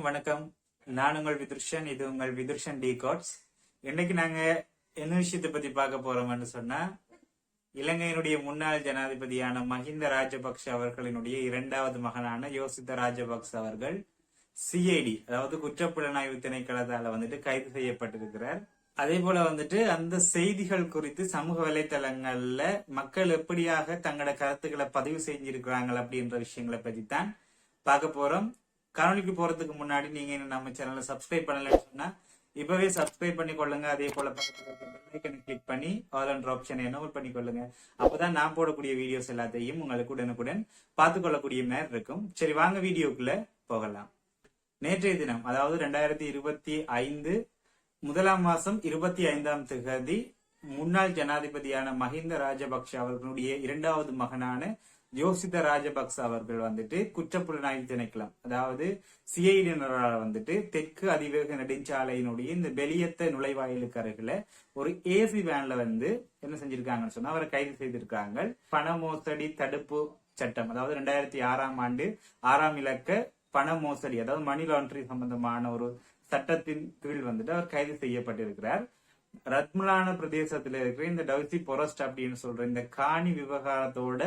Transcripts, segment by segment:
எல்லோருக்கும் வணக்கம். நான் உங்கள் விதுர்ஷன் இது உங்கள் விதுர்ஷன் டி கோட்ஸ். இன்னைக்கு நாங்க என்ன விஷயத்தை பத்தி பார்க்க போறோம்னு சொன்னா இலங்கையினுடைய முன்னாள் ஜனாதிபதியான மஹிந்த ராஜபக்ஷ அவர்களினுடைய இரண்டாவது மகனான யோசித்த ராஜபக்ஷ அவர்கள் சிஐடி அதாவது குற்றப்புலனாய்வு திணைக்களத்தால வந்துட்டு கைது செய்யப்பட்டிருக்கிறார். அதே போல வந்துட்டு அந்த செய்திகள் குறித்து சமூக வலைத்தளங்கள்ல மக்கள் எப்படியாக தங்களோட கருத்துக்களை பதிவு செஞ்சிருக்கிறாங்க அப்படின்ற விஷயங்களை பத்தி தான் பார்க்க போறோம். காணொலிக்கு போறதுக்கு முன்னாடி நீங்க நம்ம சேனலை சப்ஸ்கிரைப் பண்ணலன்னு சொன்னா இப்பவே சப்ஸ்கிரைப் பண்ணி கொள்ளுங்க. அதே போல பக்கத்துல கிளிக் பண்ணி ஆல் அண்ட் ஆப்ஷனை எனோல் பண்ணி கொள்ளுங்க. அப்பதான் நான் போடக்கூடிய வீடியோஸ் எல்லாத்தையும் உங்களுக்கு உடனுக்குடன் பார்த்து கொள்ளக்கூடிய மாதிரி இருக்கும். சரி வாங்க வீடியோக்குள்ள போகலாம். நேற்றைய தினம் அதாவது ரெண்டாயிரத்தி இருபத்தி ஐந்து முதலாம் மாசம் இருபத்தி ஐந்தாம் திகதி முன்னாள் ஜனாதிபதியான மஹிந்த ராஜபக்ஷ அவர்களுடைய இரண்டாவது மகனான யோசித ராஜபக்ச அவர்கள் வந்துட்டு குற்றப்புலனாய்வு திணைக்களம். அதாவது சிஐடியினரால் வந்துட்டு தெற்கு அதிவேக நெடுஞ்சாலையினுடைய இந்த வெளியத்த நுழைவாயிலுக்கு அருகில ஒரு ஏசி வேன்ல வந்து என்ன செஞ்சிருக்காங்கன்னு சொன்னா அவரை கைது செய்திருக்காங்க. பண மோசடி தடுப்பு சட்டம் அதாவது ரெண்டாயிரத்தி ஆறாம் ஆண்டு ஆறாம் இலக்க பண மோசடி அதாவது மணி லாண்டரி சம்பந்தமான ஒரு சட்டத்தின் கீழ் வந்துட்டு அவர் கைது செய்யப்பட்டிருக்கிறார். ரத்மலான பிரதேசத்தில் இருக்கிற இந்த டவுசி பொரஸ்ட் அப்படின்னு சொல்ற இந்த காணி விவகாரத்தோட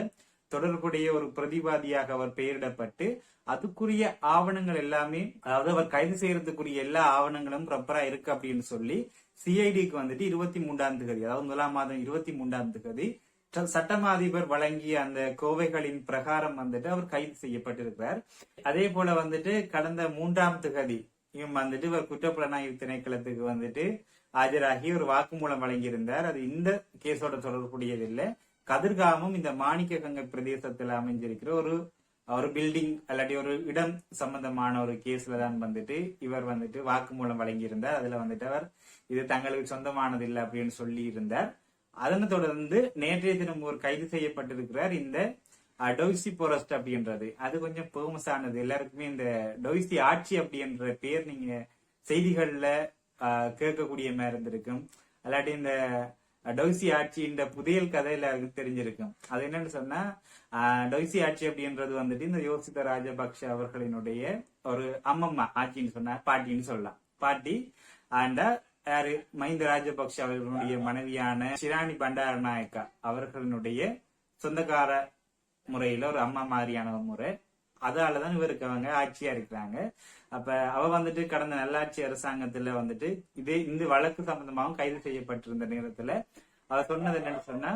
தொடர்புடைய ஒரு பிரதிவாதியாக அவர் பெயரிடப்பட்டு அதுக்குரிய ஆவணங்கள் எல்லாமே அதாவது அவர் கைது செய்யறதுக்குரிய எல்லா ஆவணங்களும் ப்ராப்பரா இருக்கு அப்படின்னு சொல்லி சிஐடிக்கு வந்துட்டு இருபத்தி மூன்றாம் தேதி அதாவது முதலாம் மாதம் இருபத்தி மூன்றாம் தேதி சட்டமா அதிபர் வழங்கிய அந்த கோவைகளின் பிரகாரம் வந்துட்டு அவர் கைது செய்யப்பட்டிருக்கிறார். அதே போல வந்துட்டு கடந்த மூன்றாம் திகதி இவன் வந்துட்டு இவர் குற்றப்புலனாய்வு திணைக்களத்துக்கு வந்துட்டு ஆஜராகி ஒரு வாக்குமூலம் வழங்கியிருந்தார். அது இந்த கேஸோட தொடர்புடையதில்லை. கதிர்காமம் இந்த மாணிக்க கங்கை பிரதேசத்துல அமைஞ்சிருக்கிற ஒரு ஒரு பில்டிங் அல்லாட்டி ஒரு இடம் சம்பந்தமான ஒரு கேஸ்ல தான் வந்துட்டு இவர் வந்துட்டு வாக்குமூலம் வழங்கியிருந்தார். அதுல வந்துட்டு அவர் இது தங்களுக்கு சொந்தமானது இல்லை அப்படின்னு சொல்லி இருந்தார் அதனை தொடர்ந்து நேற்றைய தினம் ஒரு கைது செய்யப்பட்டிருக்கிறார் இந்த டொய்சி போரஸ்ட் அப்படின்றது. அது கொஞ்சம் ஃபேமஸ் ஆனது. எல்லாருக்குமே இந்த டொய்சி ஆட்சி அப்படின்ற பேர் நீங்க செய்திகள்ல கேட்கக்கூடிய மாதிரி இருந்திருக்கும். அல்லாட்டி இந்த டொய்சி ஆட்சி இந்த புதையல் கதை எல்லாருக்கும் தெரிஞ்சிருக்கும். அது என்னன்னு சொன்னா டொய்சி ஆட்சி அப்படின்றது வந்துட்டு இந்த யோசித ராஜபக்ஷ அவர்களினுடைய ஒரு அம்மம்மா ஆட்சின்னு சொன்னா பாட்டின்னு சொல்லலாம். பாட்டி அண்ட் யாரு? மஹிந்த ராஜபக்ஷ அவர்களுடைய மனைவியான ஷிராணி பண்டார நாயக்கா அவர்களினுடைய சொந்தக்கார முறையில ஒரு அம்மா மாதிரியான ஒரு முறை. அதாலதான் இவருக்கு அவங்க ஆட்சியா இருக்கிறாங்க. அப்ப அவ வந்துட்டு கடந்த நல்லாட்சி அரசாங்கத்துல வந்துட்டு இதே இந்த வழக்கு சம்பந்தமாகவும் கைது செய்யப்பட்டிருந்த நேரத்துல அவ சொன்னது என்னன்னு சொன்னா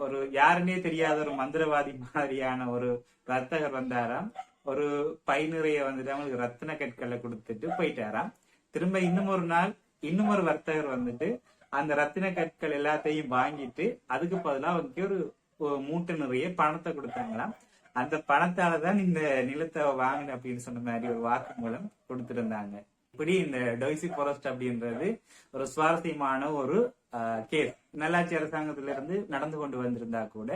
ஒரு யாருன்னே தெரியாத ஒரு மந்திரவாதி மாதிரியான ஒரு வர்த்தகர் வந்தாராம். ஒரு பை நிறைய வந்துட்டு அவங்களுக்கு ரத்தின கற்களை கொடுத்துட்டு போயிட்டாராம். திரும்ப இன்னும் ஒரு நாள் இன்னும் ஒரு வர்த்தகர் வந்துட்டு அந்த ரத்தின கற்கள் எல்லாத்தையும் வாங்கிட்டு அதுக்கு பதிலாக அவனுக்கு ஒரு மூட்டை நிறைய பணத்தை கொடுத்தாங்களாம். அந்த பணத்தாலதான் இந்த நிலத்தை வாங்கின அப்படின்னு சொன்ன மாதிரி ஒரு வாக்கு மூலம் கொடுத்திருந்தாங்க. இப்படி இந்த டொய்சி ஃபாரஸ்ட் அப்படின்றது ஒரு சுவாரஸ்யமான ஒரு கேஸ். நல்லாட்சி அரசாங்கத்தில இருந்து நடந்து கொண்டு வந்திருந்தா கூட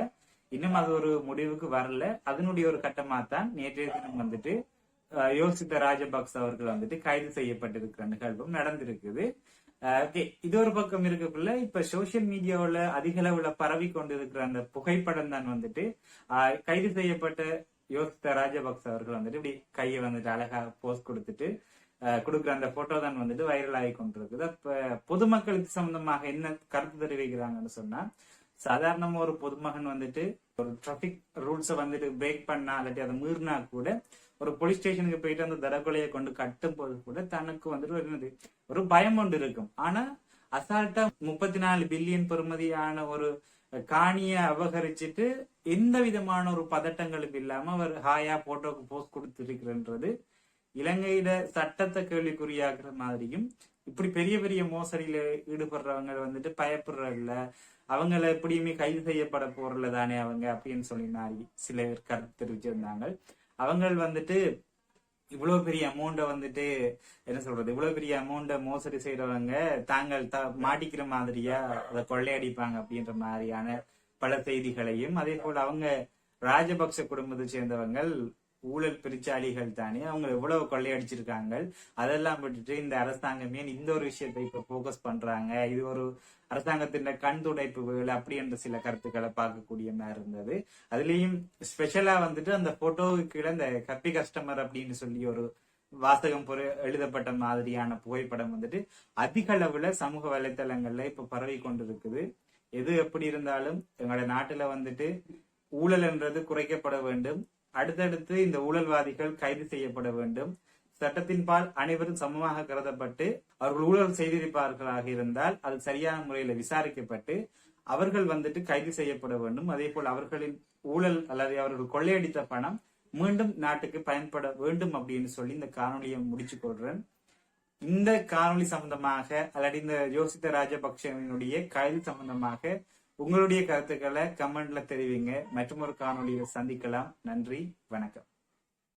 இன்னும் அது ஒரு முடிவுக்கு வரல. அதனுடைய ஒரு கட்டமா தான் நேற்றைய தினம் வந்துட்டு யோசித்த ராஜபக்ச அவர்கள் வந்துட்டு கைது செய்யப்பட்டிருக்கிற நிகழ்வும் நடந்திருக்குது. இது ஒரு பக்கம் இருக்கக்குள்ள இப்ப சோசியல் மீடியாவில் அதிக அளவுல பரவி கொண்டிருக்கிற அந்த புகைப்படம் தான் வந்துட்டு. கைது செய்யப்பட்ட யோசித்த ராஜபக்ச அவர்கள் வந்துட்டு இப்படி கையை வந்துட்டு அழகா போஸ்ட் கொடுத்துட்டு கொடுக்குற அந்த போட்டோ தான் வந்துட்டு வைரல் ஆகி கொண்டிருக்குது. அப்ப பொதுமக்களுக்கு சம்பந்தமாக என்ன கருத்து தெரிவிக்கிறாங்கன்னு சொன்னா சாதாரணமா ஒரு பொதுமகன் வந்துட்டு ஒரு டிராபிக் ரூல்ஸை வந்துட்டு பிரேக் பண்ணா இல்லாட்டி அதை மீறினா கூட ஒரு போலீஸ் ஸ்டேஷனுக்கு போயிட்டு அந்த தடகொலையை கொண்டு கட்டும் போது கூட தனக்கு வந்துட்டு என்னது ஒரு பயம் ஒன்று இருக்கும். ஆனா அசால்ட்டா முப்பத்தி நாலு பில்லியன் பெறுமதியான ஒரு காணிய அபகரிச்சுட்டு எந்த விதமான ஒரு பதட்டங்களுக்கு இல்லாம அவர் ஹாயா போட்டோக்கு போஸ்ட் கொடுத்திருக்கிறன்றது இலங்கையில சட்டத்தை கேள்விக்குறியாக்குற மாதிரியும் இப்படி பெரிய பெரிய மோசடியில ஈடுபடுறவங்க வந்துட்டு பயப்படுறதில்ல. அவங்கள எப்படியுமே கைது செய்யப்பட போறல தானே அவங்க அப்படின்னு சொல்லி சில பேர் கருத்து தெரிவிச்சிருந்தாங்க. அவங்க வந்துட்டு இவ்வளவு பெரிய அமௌண்ட வந்துட்டு என்ன சொல்றது? இவ்வளவு பெரிய அமௌண்ட மோசடி செய்யறவங்க தாங்கள் த மாட்டிக்கிற மாதிரியா அதை கொள்ளையடிப்பாங்க அப்படின்ற மாதிரியான பல செய்திகளையும் அதே போல அவங்க ராஜபக்ச குடும்பத்தை சேர்ந்தவங்கள் ஊழல் பிரிச்சாளிகள் தானே அவங்க எவ்வளவு கொள்ளையடிச்சிருக்காங்க அதெல்லாம் விட்டுட்டு இந்த அரசாங்கமே இந்த ஒரு விஷயத்தை இப்ப போக்கஸ் பண்றாங்க? இது ஒரு அரசாங்கத்தின் கண் துடைப்பு வேலை அப்படி என்ற சில கருத்துக்களை பார்க்கக்கூடிய மாதிரி இருந்தது. அதுலயும் ஸ்பெஷலா வந்துட்டு அந்த போட்டோவுக்கு கீழே இந்த கப்பி கஸ்டமர் அப்படின்னு சொல்லி ஒரு வாசகம் பொரு எழுதப்பட்ட மாதிரியான புகைப்படம் வந்துட்டு அதிக அளவுல சமூக வலைத்தளங்கள்ல இப்ப பரவி கொண்டிருக்குது. எது எப்படி இருந்தாலும் எங்களோட நாட்டுல வந்துட்டு ஊழல் என்றது குறைக்கப்பட வேண்டும். அடுத்தடுத்து இந்த ஊழல்வாதிகள் கைது செய்யப்பட வேண்டும். சட்டத்தின்பால் அனைவரும் சமமாக கருதப்பட்டு அவர்கள் ஊழல் செய்திருப்பார்களாக இருந்தால் அது சரியான முறையில் விசாரிக்கப்பட்டு அவர்கள் வந்துட்டு கைது செய்யப்பட வேண்டும். அதே போல் அவர்களின் ஊழல் அல்லது அவர்கள் கொள்ளையடித்த பணம் மீண்டும் நாட்டுக்கு பயன்பட வேண்டும் அப்படின்னு சொல்லி இந்த காணொலியை முடிச்சு கொள்றேன். இந்த காணொளி சம்பந்தமாக அல்லது இந்த யோசித்த ராஜபக்சவினுடைய கைது சம்பந்தமாக உங்களுடைய கருத்துக்களை கமெண்ட்ல தெரிவிங்க. மற்றும் ஒரு காணொலியில் சந்திக்கலாம். நன்றி. வணக்கம்.